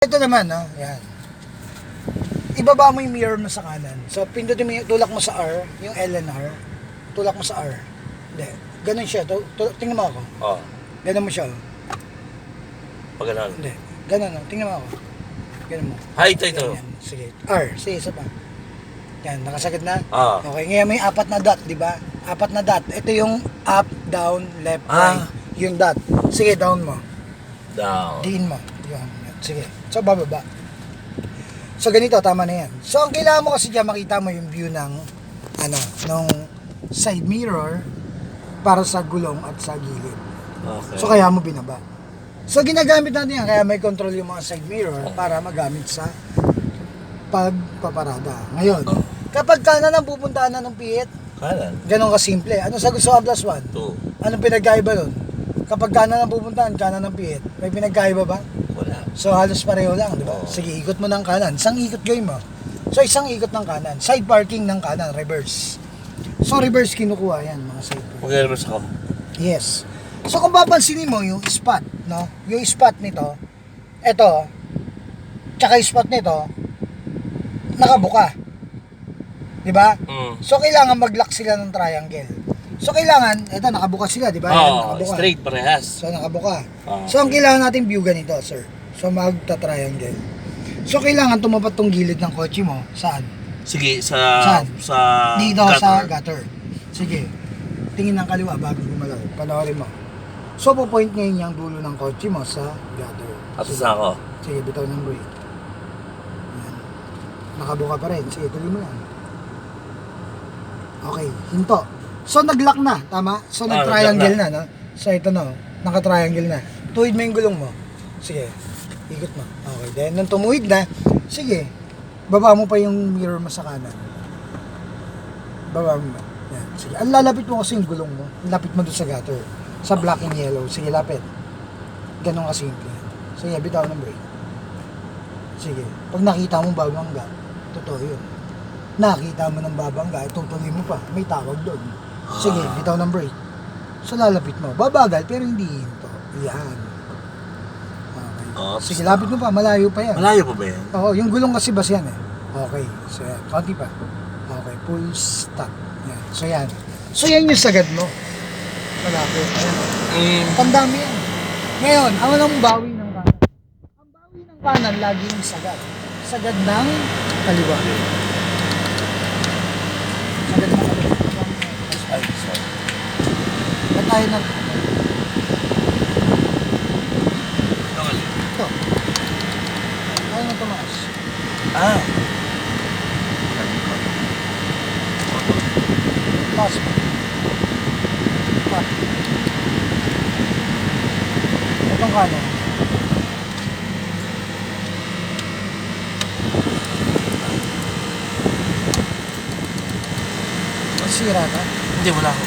Ito naman, no? Yan. Ibaba mo yung mirror mo sa kanan. So, pindutin mo yung tulak mo sa R, yung LNR. Tulak mo sa R. Hindi. Ganun siya. Tu- tu- tingnan mo ako. Oh, Ganun mo siya. oh. pag ganun. Hindi. Ganun, oh. tingnan mo ako. Ganun mo. Ay, ito, ito. Yan. Sige. R. Sige, isa pa. Yan, nakasagad na. Ah. Okay, ngayon may apat na dot, di ba? Apat na dot. Ito yung up, down, left, Ah. right. Yung dot. Sige, down mo. Down. Diin mo. Yun. Sige. So, bababa. So, ganito, tama na yan. So, ang kailangan mo kasi dyan, makita mo yung view ng, ano, nung side mirror para sa gulong at sa gilid. Okay. So, kaya mo binaba. So, ginagamit natin yan. Kaya may control yung mga side mirror para magamit sa pagpaparada. Ngayon, kapag kanan ang pupuntahan na ng pihit, Kanan. ganun kasimple. Ano sa gusto ka plus one? Two. Anong pinagkaiba nun? Kapag kanan ang pupuntahan, kanan ang pihit, may pinagkaiba ba? So halos pareho lang, di ba? Oo. Sige, ikot mo ng kanan. Isang ikot gawin mo. So isang ikot ng kanan. Side parking ng kanan, reverse. So reverse kinukuha yan, mga side parking. Mag-reverse ako. Yes. So kung papansinin mo yung spot, no? Yung spot nito, eto, tsaka yung spot nito, nakabuka. Di ba? Mm. So kailangan mag-lock sila ng triangle. So kailangan, eto nakabuka sila, di ba? Yan, Oh, nakabuka. straight parehas. So nakabuka. Ah. So ang kailangan natin view ganito, sir. So magta-triangle. So kailangan tumapat tong gilid ng kotse mo. Saan? Sige, sa... Saan? Sa... Dito gutter. sa gutter. Sige. Tingin ng kaliwa bago gumalaw. Panoorin mo. So po point ngayon yung dulo ng kotse mo sa gutter. Sige. na ako. Sige, bitaw ng brake. Yan. Nakabuka pa rin. Sige, tuloy mo yan. Okay, hinto. So nag-lock na, tama? So Ah, nag-triangle nag-lock na, no? So ito no, naka-triangle na. Tuwid mo yung gulong mo. Sige, ikot mo. Okay, then nung tumuwid na, sige, baba mo pa yung mirror mo sa kanan. Baba mo. Yan, sige. Ang lalapit mo kasi yung gulong mo. Lapit mo doon sa gutter. Sa black and yellow. Sige, lapit. Ganon kasimple. Sige, bitaw ng brake. Sige. Pag nakita mo babangga, totoo yun. Nakita mo ng babangga, tutuloy mo pa. May tawag doon. Sige, bitaw ng brake. So lalapit mo. Babagal, pero hindi hinto. Yan. Oops. Sige, lapit mo pa. Malayo pa yan. Malayo pa ba yan? Oo, yung gulong kasi bas yan eh. Okay, so yan. Konti pa. Okay, full stop. Yan. So yan. So yan yung sagad mo. Malapit. Ayan. Mm. Pandami yan. Ngayon, ang anong bawi ng kanan? Ang bawi ng kanan, laging sagad. Sagad ng kaliwa. Sagad ng kaliwa. Ay, sorry. Ba't tayo nag... Ito nga. Ito. Tayo na tumaas. Ah. Taas mo. Pa. Itong kanan. Sira ka? Hindi, wala ako.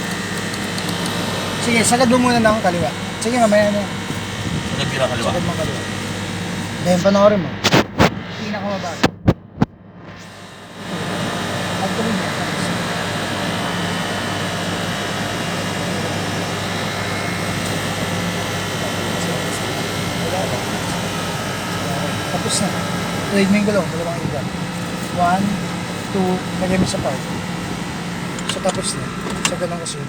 Sige, sagad mo muna ng kaliwa. Sige, mamaya na. Sagad ka na kaliwa. Sagad mo kaliwa. Then, panoorin mo. Pinakamababa. Tapos na. Tuwid mo yung gulong, dalawang iba. One, two, lagay mo sa part. So tapos na. So ganun kasi.